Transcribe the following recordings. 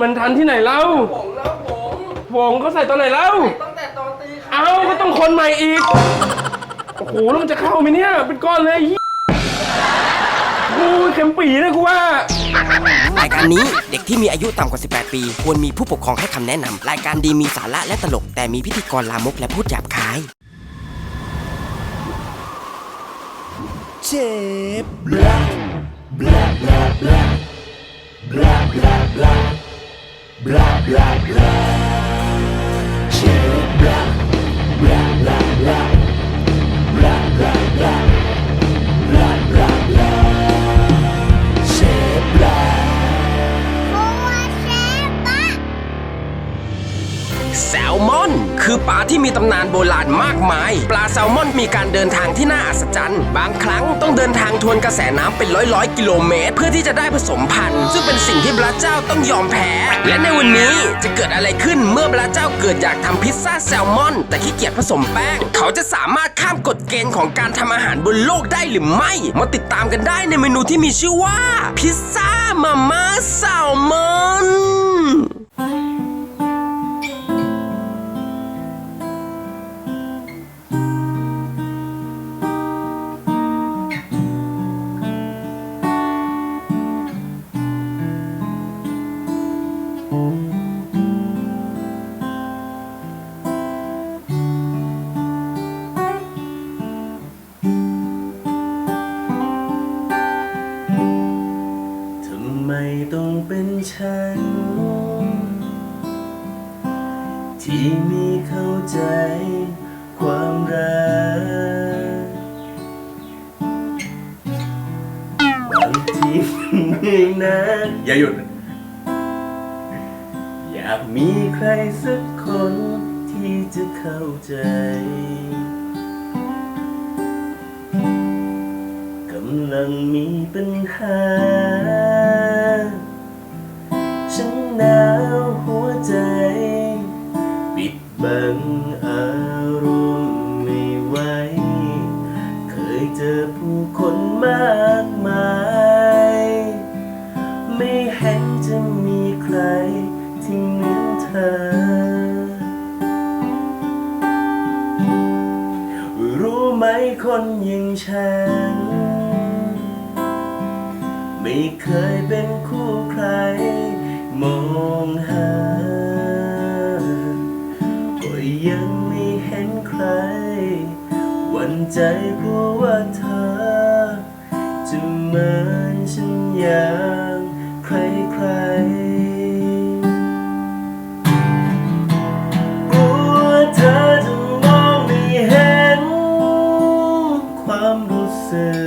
มันทันที่ไหนเล่าผงแล้วผงผงเขาใส่ตอนไหนเล่า ตั้งแต่ตอนตีไข่เอ้าก็ต้องคนใหม่อีก โอ้โหแล้วมันจะเข้าไหมเนี่ย เป็นก้อนเลยไอ้เหี้ยโอ้ยเข็มปีเลยกูว่า รายการนี้เด็กที่มีอายุต่ำกว่า 18 ปี ควรมีผู้ปกครองให้คำแนะนำ รายการดีมีสาระและตลก แต่มีพิธีกรลามกและพูดหยาบคาย เจ็บ blah blah blah blah blah blah blah blah blah blah ที่มีตำนานโบราณมากมาย ปลาแซลมอนมีการเดินทางที่น่าอัศจรรย์ บางครั้งต้องเดินทางทวนกระแสน้ำเป็นร้อยร้อยกิโลเมตร เพื่อที่จะได้ผสมพันธุ์ ซึ่งเป็นสิ่งที่พระเจ้าต้องยอมแพ้ และในวันนี้จะเกิดอะไรขึ้นเมื่อพระเจ้าเกิดอยากทำพิซซ่าแซลมอน แต่ขี้เกียจผสมแป้ง เขาจะสามารถข้ามกฎเกณฑ์ของการทำอาหารบนโลกได้หรือไม่ มาติดตามกันได้ในเมนูที่มีชื่อว่าพิซซ่ามาม่าแซลมอน นเหนื่อยนะ อย่าหยุด อยากมีใครสักคนที่จะเข้าใจ กำลังมีปัญหา ฉันหนาว คนอย่างฉัน ไม่เคยเป็นคู่ใคร มองหา ก็ยังไม่เห็นใคร วันใจเพราะว่าเธอ จะเหมือนฉันอย่าง せ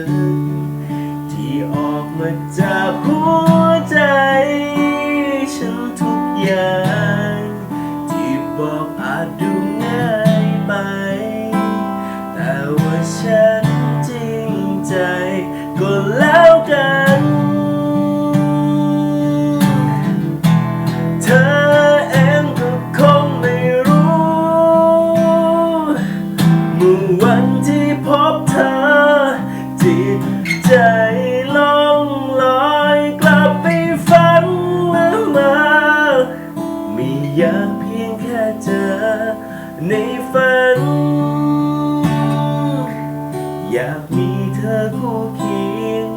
อยากเพียงแค่เจอในฝัน อยากมีเธอคู่เคียง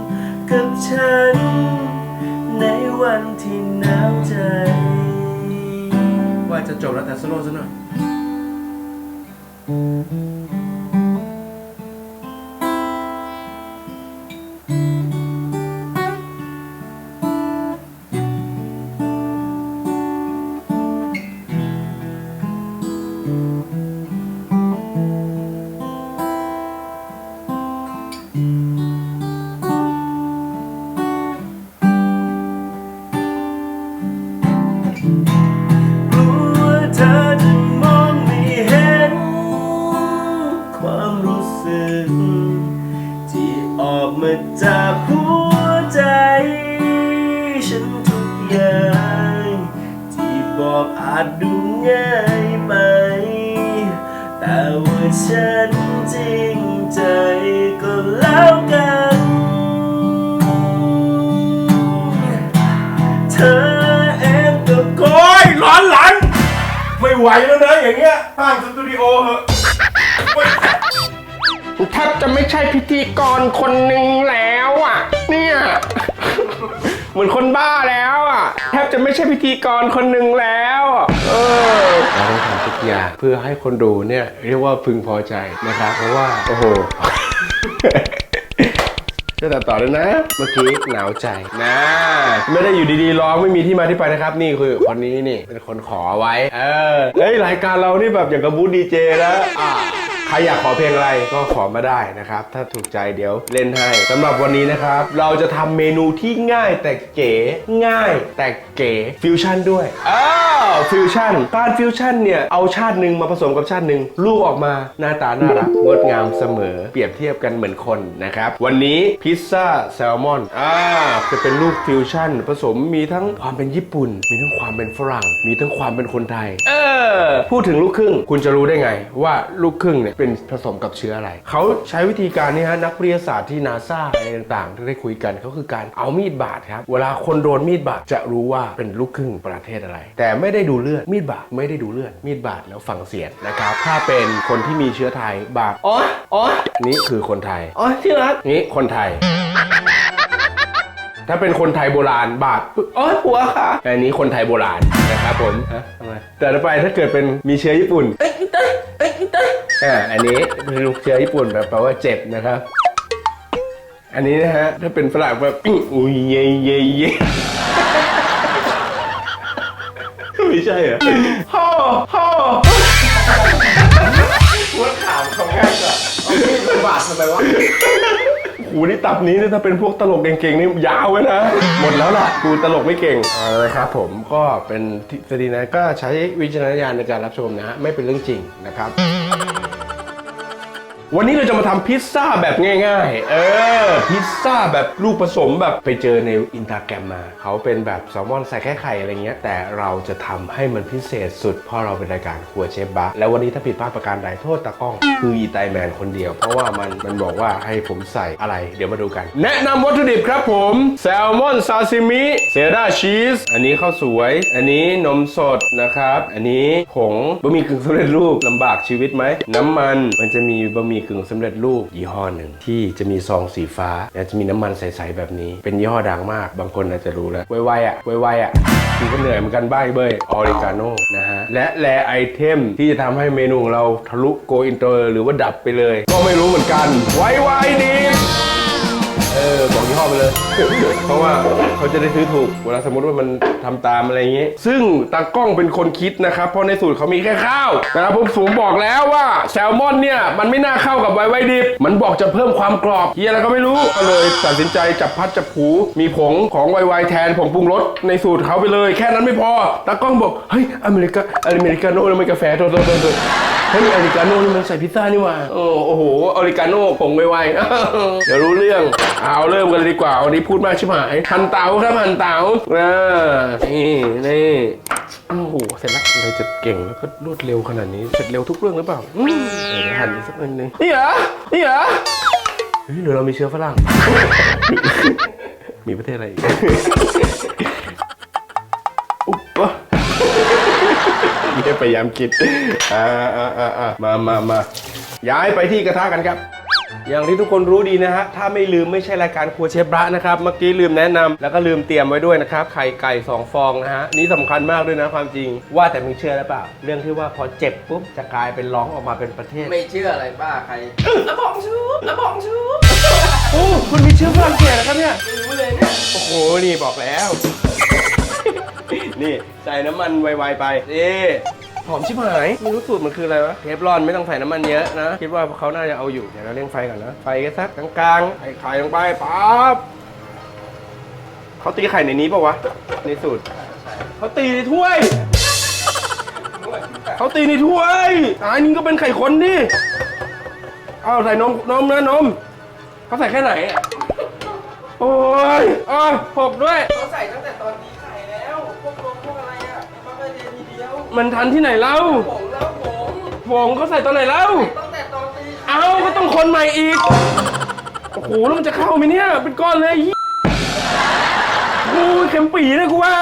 กับฉัน ในวันที่หนาวใจ ว่าจะจบแล้วแต่สโลว์ซะหน่อย Mm-hmm. ไหวแล้วนะอย่างเงี้ยสร้างสตูดิโอเหอะแทบจะไม่ใช่พิธีกรคนหนึ่งแล้วอะ เนี่ย เหมือนคนบ้าแล้วอะ แทบจะไม่ใช่พิธีกรคนหนึ่งแล้วเออเราต้องทำทุกอย่างเพื่อให้คนดูเนี่ย เรียกว่าพึงพอใจนะครับ เพราะว่า โอ้โห จะตัดต่อเลยนะ เมื่อกี้หนาวใจนะ ไม่ได้อยู่ดีๆร้องไม่มีที่มาที่ไปนะครับ นี่คือคนนี้นี่เป็นคนขอไว้ เออเฮ้ยรายการเรานี่แบบอย่างกับบูธดีเจแล้วอ่าใครอยากขอเพลงอะไรก็ขอมาได้นะครับ ถ้าถูกใจเดี๋ยวเล่นให้สำหรับวันนี้นะครับ เราจะทำเมนูที่ง่ายแต่เก๋ง่ายแต่เก๋ฟิวชั่นด้วยอ้าวฟิวชั่นการฟิวชั่นเนี่ย เอาชาติหนึ่งมาผสมกับชาติหนึ่งลูกออกมาหน้าตาน่ารักงดงามเสมอ เปรียบเทียบกันเหมือนคนนะครับ วันนี้พิซซ่าแซลมอนอ่าจะเป็นลูกฟิวชั่น ผสมมีทั้งความเป็นญี่ปุ่น มีทั้งความเป็นฝรั่ง มีทั้งความเป็นคนไทย เออ พูดถึงลูกครึ่ง คุณจะรู้ได้ไง ว่าลูกครึ่งเนี่ยเป็นผสมกับเชื้ออะไร เขาใช้วิธีการนี้ฮะนักวิทยาศาสตร์ที่นาซาอะไรต่างๆ ที่ได้คุยกันก็คือการเอามีดบาดครับ เวลาคนโดนมีดบาดจะรู้ว่าเป็นลูกครึ่งประเทศอะไร แต่ไม่ได้ดูเลือด มีดบาดไม่ได้ดูเลือด มีดบาดแล้วฝังเสียดนะครับ ถ้าเป็นคนที่มีเชื้อไทยบาดอ๋ออ๋อนี่คือคนไทยอ๋อที่รักนี่คนไทยถ้าเป็นคนไทยโบราณบาทอ๋อหัวค่ะอันนี้คนไทยโบราณนะครับผมฮะทำไมแต่ต่อไปถ้าเกิดเป็นมีเชื้อญี่ปุ่นเอ้ยเต้ยเอ้ยเต้ยอ่าอันนี้เป็นลูกเชื้อญี่ปุ่นแบบแปลว่าเจ็บนะครับ อันนี้นะฮะถ้าเป็นฝรั่งแบบอื้ออุ้ยเย่เย่เย่ ไม่ใช่เหรอฮ่อฮ่อว่าถามเขาง่ายกว่าเอามีดมาบาดทำไมวะหูนี่ตับนี้นี่ถ้าเป็นพวกตลกเก่งๆนี่ยาวไว้นะ หมดแล้วล่ะกูตลกไม่เก่งเอาเลยครับผมก็เป็นทฤษฎีนะก็ใช้วิจารณญาณในการรับชมนะฮะไม่เป็นเรื่องจริงนะครับ วันนี้เราจะมาทำพิซซ่าแบบง่ายๆ เออ พิซซ่าแบบลูกผสมแบบไปเจอในอินสตาแกรมมา เขาเป็นแบบแซลมอนใส่แค่ไข่อะไรเงี้ย แต่เราจะทำให้มันพิเศษสุด เพราะเราเป็นรายการครัวเชฟบะแล้ววันนี้ถ้าผิดพลาดประการใดโทษตากล้อง คืออีไตแมนคนเดียว เพราะว่ามันมันบอกว่าให้ผมใส่อะไร เดี๋ยวมาดูกัน แนะนำวัตถุดิบครับผม แซลมอนซาซิมิ เซราชีส อันนี้ข้าวสวย อันนี้นมสดนะครับ อันนี้ผงบะหมี่กึ่งสำเร็จรูปลำบากชีวิตไหม น้ำมัน มันจะมีบะหมี่กึ่งสำเร็จรูปยี่ห้อหนึ่งที่จะมีซองสีฟ้าและจะมีน้ำมันใสๆแบบนี้ เป็นยี่ห้อดังมาก บางคนอาจจะรู้แล้วไวๆอะไวๆอะคือก็เหนื่อยเหมือนกันบ้างเบยออริกาโน่นะฮะและแลไอเทมที่จะทำให้เมนูของเราทะลุโกอินเตอร์หรือว่าดับไปเลย ก็ไม่รู้เหมือนกันไวๆดี เออบอกยี่ห้อไปเลย เพราะว่าเขาจะได้ซื้อถูกเวลาสมมติว่ามันทำตามอะไรอย่างเงี้ยซึ่งตากล้องเป็นคนคิดนะครับ เพราะในสูตรเขามีแค่ข้าวนะครับผมสูงบอกแล้วว่าแซลมอนเนี่ยมันไม่น่าเข้ากับไวไวดิบ มันบอกจะเพิ่มความกรอบเฮียอะไรก็ไม่รู้ก็เลยตัดสินใจจับพัดจับผูมีผงของไวไวแทนผงปรุงรสในสูตรเขาไปเลย แค่นั้นไม่พอตากล้องบอกเฮ้ยอเมริกาอเมริกาโน่แล้วไม่กาแฟโทษโทษโทษโทษเฮ้ยอเมริกาโน่นี่มันใส่พิซซ่านี่หว่า โอ้โหอเมริกาโน่ผงไวไวเดี๋ยวรู้เรื่องเอาเริ่มกันเลยดีกว่า วันนี้พูดมากชิบหายหั่นเต๋าครับหั่นเต๋าอ่านี่นี่โอ้โหเสร็จแล้วเราจะเก่งแล้วก็รวดเร็วขนาดนี้เสร็จเร็วทุกเรื่องหรือเปล่าอืมเดี๋ยวหั่นอีกสักนิดนึงนี่เหรอนี่เหรอเฮ้ยหรือเรามีเชื้อฝรั่ง มีประเทศอะไรอีกอุ๊บวะเนี่ยพยายามคิดอ่าอ่าอ่าอ่ามามามาย้ายไปที่กระทะกันครับ อย่างที่ทุกคนรู้ดีนะฮะ ถ้าไม่ลืมไม่ใช่รายการครัวเชฟบะนะครับ เมื่อกี้ลืมแนะนำแล้วก็ลืมเตรียมไว้ด้วยนะครับ ไข่ไก่ 2 ฟองนะฮะ นี่สำคัญมากด้วยนะความจริง ว่าแต่มึงเชื่อหรือเปล่า เรื่องที่ว่าพอเจ็บปุ๊บจะกลายเป็นร้องออกมาเป็นประเทศ ไม่เชื่ออะไรบ้าใครอะบองชูอะบองชูโอ้คุณมีเชื้อฝรั่งเศสนะครับเนี่ยไม่รู้เลยเนี่ย โอ้โห นี่บอกแล้ว นี่ใส่น้ำมันไวๆไปนี่ หอมชิบหายไม่รู้สูตรมันคืออะไรวะเทฟลอนไม่ต้องใส่น้ำมันเยอะนะ คิดว่าเขาน่าจะเอาอยู่ เดี๋ยวเราเร่งไฟก่อนนะ ไฟแค่สักกลางๆใส่ไข่ลงไปปั๊บเขาตีไข่ในนี้ปะวะ ในสูตรเขาตีในถ้วย เขาตีในถ้วยอันนี้ก็เป็นไข่คนดิเอาใส่นมนมนะนมเขาใส่แค่ไหนอะโอ้ยอ๋อหกด้วย มันทันที่ไหนเล่าผงแล้วผงผงเขาใส่ตอนไหนเล่า ตั้งแต่ตอนตีไข่เอาก็ต้องคนใหม่อีก โอ้โห แล้วมันจะเข้าไหมเนี่ย เป็นก้อนเลยยี่โอ้ยเข็มปีนะกูว่า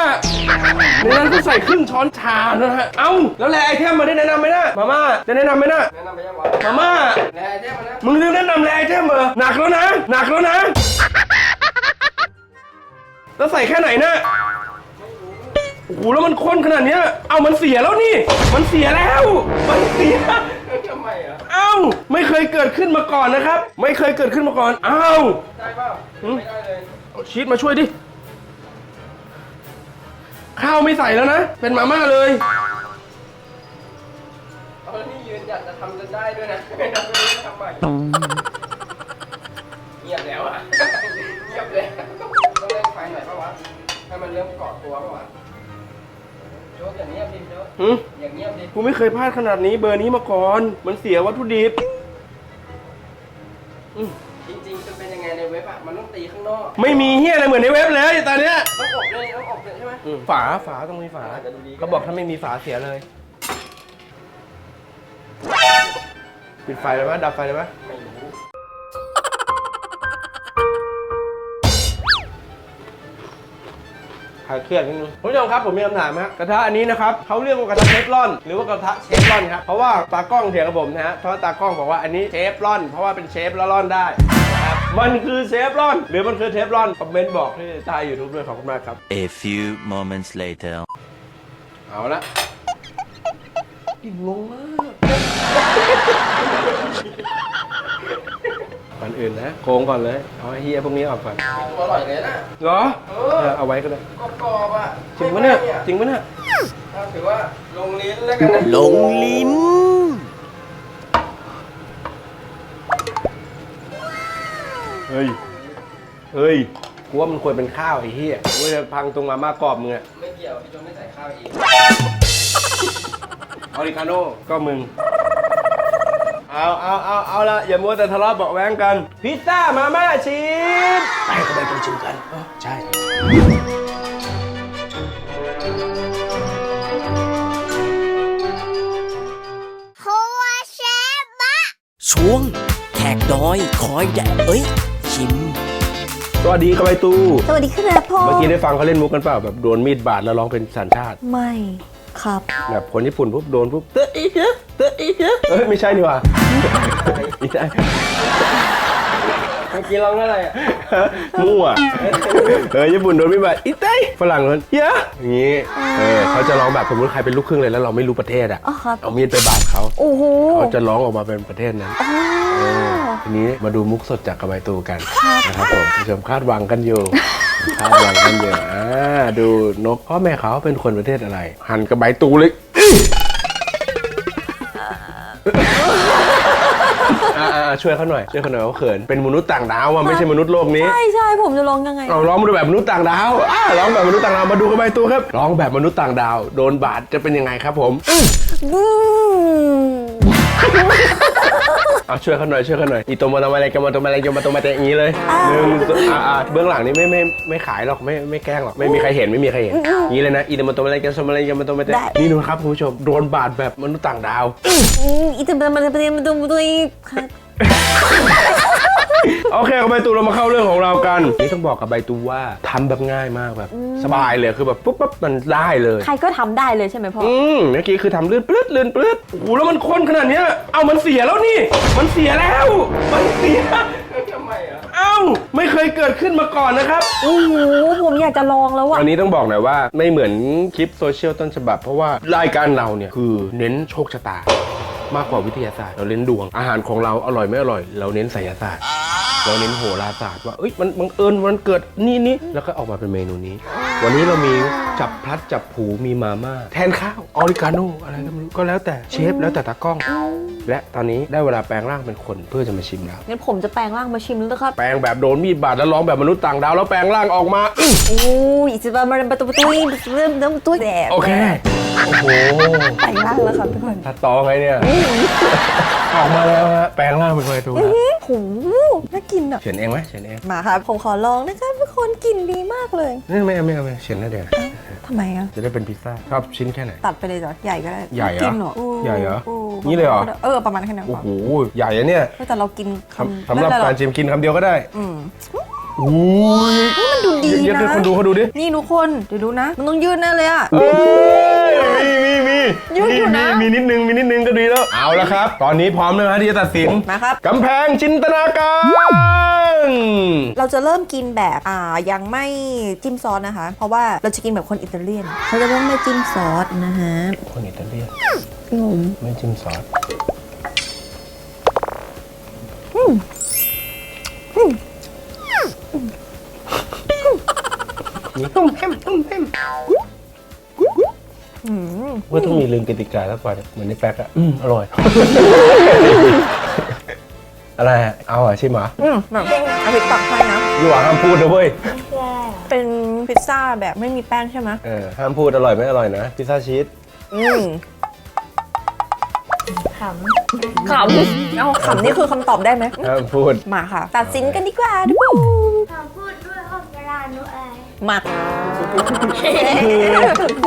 ในนั้นก็ใส่ครึ่งช้อนชานะฮะ เอ้า แล้วแลไอเทมมาได้แนะนำไหมนะมาม่าได้แนะนำไหมนะแนะนำไปยังวะมาม่าแน่เจ๊มานะมึงลืมแนะนำแลไอเทมเหรอหนักแล้วนะ หนักแล้วนะ แล้วใส่แค่ไหนนะ โอ้โหแล้วมันข้นขนาดเนี้ย เอามันเสียแล้วนี่ มันเสียแล้ว มันเสีย ทำไมอะเอ้า ไม่เคยเกิดขึ้นมาก่อนนะครับ ไม่เคยเกิดขึ้นมาก่อน เอ้า ได้เปล่าหืมไม่ได้เลยเอาชีสมาช่วยดิ ข้าวไม่ใส่แล้วนะ เป็นมาม่าเลย เอาแล้วนี่ยืนหยัดจะทำจนได้ด้วยนะไม่ทำไม่รู้จะทำใหม่เงียบแล้วอะเงียบเลยต้องเล่นไฟหน่อยปะวะให้มันเริ่มเกาะตัวปะวะ หืมอย่างเงียบดิกูไม่เคยพลาดขนาดนี้เบอร์นี้มาก่อน มันเสียวัตถุดิบจริงๆจะเป็นยังไงในเว็บอะ มันต้องตีข้างนอก ไม่มีเฮียอะไรเหมือนในเว็บเลยตอนเนี้ยต้องอบเลยต้องอบเลยใช่ไหมฝาฝาต้องมีฝาอาจจะดูดีก็ได้เขาบอกถ้าไม่มีฝาเสียเลย ปิดไฟเลยไหมดับไฟเลยไหม คลายเครียดนิดนึงคุณผู้ชมครับผมมีคำถามฮะกระทะอันนี้นะครับเขาเรียกว่ากระทะเชฟรอน หรือว่ากระทะเชฟรอนครับเพราะว่าตากล้องเถียงกับผมนะฮะเพราะว่าตากล้องบอกว่าอันนี้เชฟรอน เพราะว่าเป็นเชฟแล้วร่อนได้นะครับมันคือเชฟรอน หรือมันคือเทฟรอนคอมเมนต์บอกที่ใต้ยูทูบด้วยขอบคุณมากครับ A few moments later. เอาละดิ่งลงมาก ก่อนอื่นนะโค้งก่อนเลย เอาไอ้เฮียพวกนี้ออกก่อนตัวอร่อยเลยนะ เหรอเอเอออเอาไว้ก็ได้กรอบๆอะจริงปะเนี่ยไม่ไหม้อะจริงปะเนี่ยเอาถือว่าลงลิ้นแล้วกันนะลงลิ้น เฮ้ยเฮ้ยกูว่ามันควรเป็นข้าวไอ้เหี้ยกูจะพังตรงมาม่ากรอบมึงอะไม่เกี่ยวพี่โจไม่ใส่ข้าวเองออริกาโน่ก็มึง เอาเอาเอาเอาละอย่ามัวแต่ทะเลาะเบาะแว้งกัน พิซซ่ามาม่าชีสไปก็ไปต้องชิมกันอ๋อใช่ช่วงแขกดอยคอยแดดเอ้ย ชิม สวัสดีครับไอตู สวัสดีครับพ่อเมื่อกี้ได้ฟังเขาเล่นมุกกันเปล่าแบบโดนมีดบาดแล้วร้องเป็นสัญชาติ ไม่ ครับ แบบคนญี่ปุ่นปุ๊บโดนปุ๊บเตอะอีเยอะเตอะอีเยอะเอ้ยไม่ใช่นี่หว่าไม่ใช่เมื่อกี้ร้องอะไรอะมั่วเออญี่ปุ่นโดนไม่บาดอีเต้ยฝรั่งโดนเยอะอย่างงี้เออเขาจะร้องแบบสมมติใครเป็นลูกครึ่งเลยแล้วเราไม่รู้ประเทศอะอ๋อครับ เอามีดไปบาดเขาโอ้โหเขาจะร้องออกมาเป็นประเทศนั้นอ๋อเออทีนี้มาดูมุกสดจากกระบายตูกันนะครับผมผู้ชมคาดหวังกันอยู่ คาดหวังกันอยู่อ่าดูนกพ่อแม่เขาเป็นคนประเทศอะไร หันกระบายตูเลยอ่าอ่าช่วยเขาหน่อยช่วยเขาหน่อยเขาเขินเป็นมนุษย์ต่างดาวอะไม่ใช่มนุษย์โลกนี้ ใช่ใช่ผมจะร้องยังไงเอาร้องแบบมนุษย์ต่างดาวอ่าร้องแบบมนุษย์ต่างดาวมาดูกันไปตัวครับร้องแบบมนุษย์ต่างดาว โดนบาดจะเป็นยังไงครับผม บู เอาช่วยเขาหน่อยช่วยเขาหน่อยอีโตมาตมาอะไรกันมาตมาอะไรกันมาตมาแต่อย่างนี้เลยหนึ่งสองอ่าอ่าเบื้องหลังนี่ไม่ไม่ไม่ขายหรอกไม่ไม่แกล้งหรอกไม่มีใครเห็นไม่มีใครเห็นอย่างนี้เลยนะอีโตมาตมาอะไรกันสมาอะไรกันมาตมาแต่นี่ดูครับคุณผู้ชมโดนบาดแบบมนุษย์ต่างดาวอืมอีตัวมันเป็นมันตัวมันตัวอีกครับ โอเคกับใบตูเรามาเข้าเรื่องของเรากัน นี่ต้องบอกกับใบตูว่าทำแบบง่ายมากแบบ สบายเลยคือแบบปุ๊บปั๊บมันได้เลย ใครก็ทำได้เลยใช่ไหมพ่อ อืมเมื่อกี้คือทำลื่นปลื้ดลื่นปลื้ดโอ้โหแล้วมันข้นขนาดเนี้ย เอามันเสียแล้วนี่ มันเสียแล้ว มันเสียทำไมอะเอ้าไม่เคยเกิดขึ้นมาก่อนนะครับ โอ้โหผมอยากจะลองแล้วอะอันนี้ต้องบอกหน่อยว่าไม่เหมือนคลิปโซเชียลต้นฉบับ เพราะว่ารายการเราเนี่ยคือเน้นโชคชะตา มากกว่าวิทยาศาสตร์ เราเน้นดวง อาหารของเราอร่อยไม่อร่อย เราเน้นไสยศาสตร์ เราเน้นโหราศาสตร์ว่าเอ้ยมันบังเอิญวันเกิดนี่นี่แล้วก็ออกมาเป็นเมนูนี้ วันนี้เรามีจับพลัดจับผูมีมาม่าแทนข้าวออริกาโนอะไรก็ไม่รู้ก็แล้วแต่เชฟแล้วแต่ตากล้อง และตอนนี้ได้เวลาแปลงร่างเป็นคนเพื่อจะมาชิมแล้ว งั้นผมจะแปลงร่างมาชิมแล้วนะครับ แปลงแบบโดนมีดบาดแล้วร้องแบบมนุษย์ต่างดาวแล้วแปลงร่างออกมาอื้อโอ้ยอีตัวมันเป็นตัวตัวอีเริ่มเริ่มตัวแดดโอเค โอ้โหแปลงร่างแล้วครับทุกคนถ้าต่อไงเนี่ยออกมาแล้วฮะแปลงร่างเป็นอะไรตัวผมน่ากินอะเขียนเองไหมเขียนเองมาครับผมขอลองนะครับทุกคนกลิ่นดีมากเลยนี่ไม่เอาไม่เอาไม่เอาเขียนหน้าเดียวทำไมอะจะได้เป็นพิซซ่าชอบชิ้นแค่ไหน ตัดไปเลยจ้ะใหญ่ก็ได้ใหญ่เหรอกินเหรอใหญ่เหรอโนี่เลยเหรอ เออประมาณแค่นั้นโอ้พอโหใหญ่อะเนี่ยแต่เรากินสำสำหรับการชิมกินคำเดียวก็ได้ อืม อุ้ยมันดูดีเดี๋ยวนะให้คนดูเขาดูดินี่ทุกคนเดี๋ยวดูนะ มันต้องยืดแน่เลยอะเอ้ยมีมีมียืดอยู่นะ มีมีนิดนึงมีนิดนึงก็ดีแล้ว เอาละครับ ตอนนี้พร้อมแล้วนะที่จะตัดสินมาครับ กำแพงจินตนาการเราจะเริ่มกินแบบอ่ายังไม่จิ้มซอสนะคะ เพราะว่าเราจะกินแบบคนอิตาเลียนเขาจะต้องไม่จิ้มซอสนะฮะคนอิตาเลียนพี่ผมไม่จิ้มซอส ตุ้มแฮมตุ้มแฮมว่าต้องมีลืมกติกาแล้วก่อนเหมือนในแป๊กอะอืมอร่อย อะไรอะเอาอะชิมเหรออืมแบบเอาพริกตักให้นะ อยู่อะห้ามพูดนะเว้ย เป็นพิซซ่าแบบไม่มีแป้งใช่ไหมเออ ห้ามพูดอร่อยไม่อร่อยนะ พิซซ่าชีส อืมขำขำเอาขำนี่คือคำตอบได้ไหมห้ามพูด มาค่ะ ตัดสินกันดีกว่าทุกคนขอพูดด้วยห้องเวลาหนูเอ่ย มา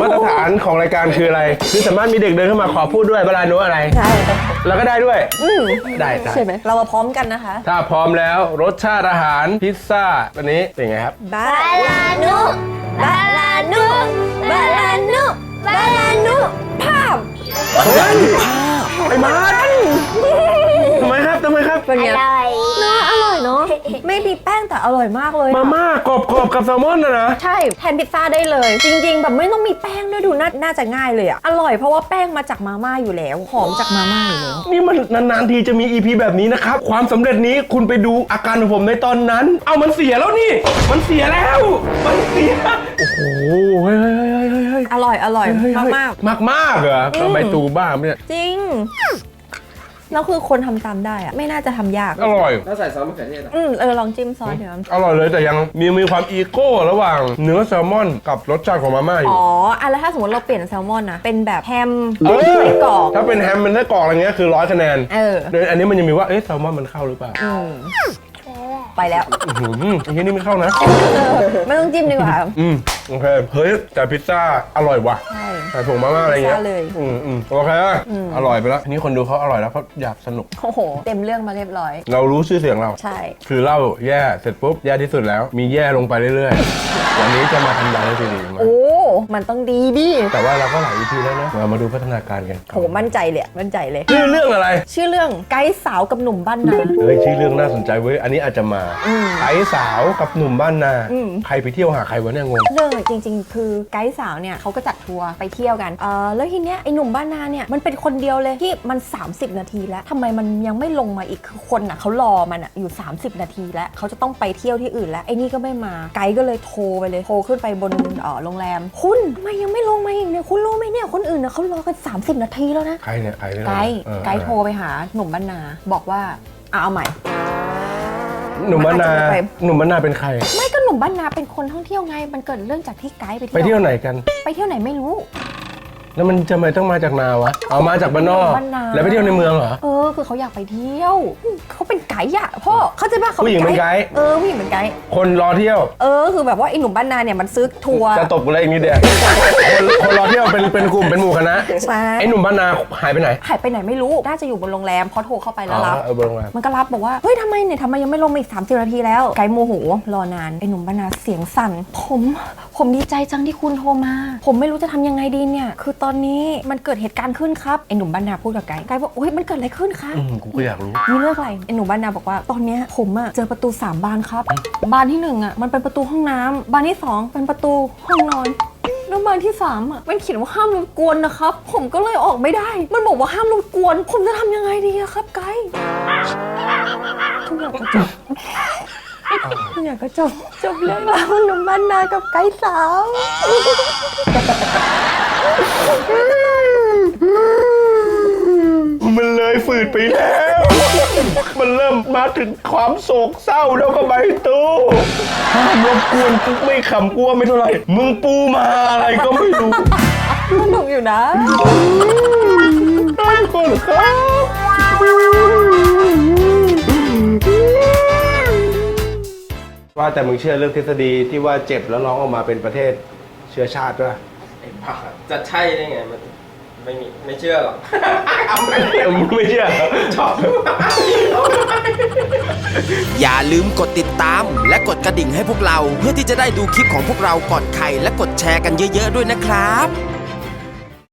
มาตรฐานของรายการคืออะไร คือสามารถมีเด็กเดินเข้ามาขอพูดด้วยเวลาโน้อะไร ใช่แล้วก็ได้ด้วย อืมได้ได้ ใช่ไหมเรามาพร้อมกันนะคะ ถ้าพร้อมแล้วรสชาติอาหารพิซซ่าวันนี้เป็นไงครับ บาบาลานุ บาลานุ บาลานุ บาลานุ ภาพ เฮ้ยไอ้มาร์ททำไมครับทำไมครับ เป็นอไงร่อย น่าอร่อยเนาะ ไม่มี แป้งแต่อร่อยมากเลยมาม่ากรอบกรอบๆกับแซลมอนนะนะ ใช่แทนพิซซ่าได้เลย จริง ๆ แบบไม่ต้องมีแป้งด้วยดูน่าน่าจะง่ายเลยอะอร่อยเพราะว่าแป้งมาจากมาม่าอยู่แล้วหอมจากมาม่าอยู่แล้วนี่มันนานๆทีจะมี EP แบบนี้นะครับ ความสำเร็จนี้คุณไปดูอาการของผมในตอนนั้น เอามันเสียแล้วนี่ มันเสียแล้ว มันเสีย โอ้โหเฮ้ยเฮ้ยเฮ้ยเฮ้ยเฮ้ยอร่อยอร่อยเฮ้ยมากเฮ้ยมากมากมากๆเหรอเอาใบตูบ้าเนี่ยๆจริง แล้วคือคนทำตามได้อะไม่น่าจะทำยาก อร่อย แล้วใส่ซอสมะเขือเทศอะอืมเออลองจิ้มซอสเดี๋ยวอร่อยเลยแต่ยังมีมีความอีโก้ระหว่างเนื้อแซลมอนกับรสชาติของมาม่าอยู่อ๋ออะแล้วถ้าสมมติเราเปลี่ยนแซลมอนนะ เป็นแบบแฮมเออไส้กรอกถ้าเป็นแฮมเป็นไส้กรอกอะไรเงี้ยคือร้อยคะแนนเออโดยอันนี้มันยังมีว่า เอ๊ะแซลมอนมันเข้าหรือเปล่าอืมไปแล้ว อื้อหืออันนี้นี่ไม่เข้านะ ไม่ต้องจิ้มดีกว่า อืม โอเค เฮ้ย แต่พิซซ่าอร่อยว่ะใช่ ใส่ผงมาม่าอะไรเงี้ยพิซซ่าเลยอืมอืมโอเคอะอร่อยไปแล้วทีนี้คนดูเขาอร่อยแล้วเขาอยากสนุก โอ้โห เต็มเรื่องมาเรียบร้อย เรารู้ชื่อเสียงเรา ใช่ คือเล่าแย่เสร็จปุ๊บ แย่ที่สุดแล้ว มีแย่ลงไปเรื่อยๆ วันนี้จะมาทำดาวได้ดีๆมาโอ้ มันต้องดีดิแต่ว่าเราก็หลายวิธีแล้วนะเรามาดูพัฒนาการกันโหมั่นใจเลยอะมั่นใจเลย ชื่อเรื่องอะไร ชื่อเรื่องไกด์สาวกับหนุ่มบ้านนา เฮ้ยชื่อเรื่องน่าสนใจเว้ย อันนี้อาจจะมาไอ้สาวกับหนุ่มบ้านนา อืม ใครไปเที่ยวหาใครวะเนี่ยงง เรื่องจริง ๆ คือไกด์สาวเนี่ยเขาก็จัดทัวร์ไปเที่ยวกันเออแล้วทีเนี้ยไอ้หนุ่มบ้านนาเนี่ยมันเป็นคนเดียวเลยที่มัน 30 นาทีแล้วทำไมมันยังไม่ลงมาอีกคือคนอะเขารอมันอะอยู่ 30 นาทีแล้วเขาจะต้องไปเที่ยวที่อื่นแล้วไอ้นี่ก็ไม่มาไกด์ก็เลยโทรไปเลยโทรขึ้นไปบนเออโรงแรม คุณทำไมยังไม่ลงมาอีกเนี่ยคุณรู้ไหมเนี่ยคนอื่นน่ะเขารอกัน 30 นาทีแล้วนะ ใครเนี่ยใครเนี่ยไกด์เออไกด์โทรไปหาหนุ่มบ้านนาบอกว่าอะเอาใหม่ หนุ่มบ้านนามันอาจจะไปหนุ่มบ้านนาเป็นใคร ไม่ก็ หนุ่มบ้านนาเป็นคนท่องเที่ยวไง มันเกิดเรื่องจากที่ไกด์ไปไปเที่ยวไหนกัน ไปเที่ยวไหนไม่รู้ แล้วมันจะทำไมต้องมาจากนาวะเอามาจากบ้านนอกบ้านนา แล้วไปเที่ยวในเมืองเหรอ เออ คือเขาอยากไปเที่ยว เขาเป็นไกด์อะพ่อเขาใจะป่ะเขาผู้หญิงเป็นไกด์ เออผู้หญิงเป็นไกด์คนรอเที่ยวเออ คือแบบว่าไอ้หนุ่มบ้านนาเนี่ยมันซื้อทัวร์ จะตบกูเลยอีกนิดเดียวคนคนรอเที่ยวเป็นเป็นกลุ่มเป็นหมู่คณะใช่ ไอ้หนุ่มบ้านนาหายไปไหนหายไปไหนไม่รู้ น่าจะอยู่บนโรงแรมเพราะโทรเข้าไปแล้วรับอ๋อเออเบอร์โรงแรมมันก็รับบอกว่า เฮ้ยทำไมเนี่ยทำไมยังไม่ลงมาอีก 30 นาทีแล้ว ไกด์โมโห รอนาน ไอ้หนุ่มบ้านนาเสียงสั่น ผม ผมดีใจจังที่คุณโทรมา ผมไม่รู้จะทำยังไงดีเนี่ย คือตอนนี้มันเกิดเหตุการณ์ขึ้นครับไอ้หนุ่มบ้านนาพูดกับไกด์ไกด์บอกโอ้ยมันเกิดอะไรขึ้นคะอืมกูก็อยากรู้ มีเรื่องอะไรไอ้หนุ่มบ้านนาบอกว่าตอนเนี้ยผมอะเจอประตูสามบานครับ บานที่หนึ่งอะมันเป็นประตูห้องน้ำบานที่สองเป็นประตูห้องนอนแล้วบานที่สามอะมันเขียนว่าห้ามรบกวนนะครับ ผมก็เลยออกไม่ได้ มันบอกว่าห้ามรบกวน ผมจะทำยังไงดีอะครับไกด์ทุกอย่างก็จบ ทุกอย่างก็จบจบเรื่องราวหนุ่มบ้านนากับไกด์สาวมันเลยฝืดไปแล้ว มันเริ่มมาถึงความโศกเศร้าแล้วก็ใบตู้ห้ามรบกวนกูไม่ขำกลัวไม่เท่าไหร่มึงปูมาอะไรก็ไม่รู้สนุกอยู่นะทุกคนครับ ว่าแต่มึงเชื่อเรื่องทฤษฎีที่ว่าเจ็บแล้วร้องออกมาเป็นประเทศเชื้อชาติด้วยไอ้บ้าจะใช่ได้ไงมันไม่มีไม่เชื่อหรอกไม่เชื่อชอบอย่าลืมกดติดตาม และกดกระดิ่งให้พวกเรา เพื่อที่จะได้ดูคลิปของพวกเราก่อนใครและกดแชร์กันเยอะ ๆ ด้วยนะครับ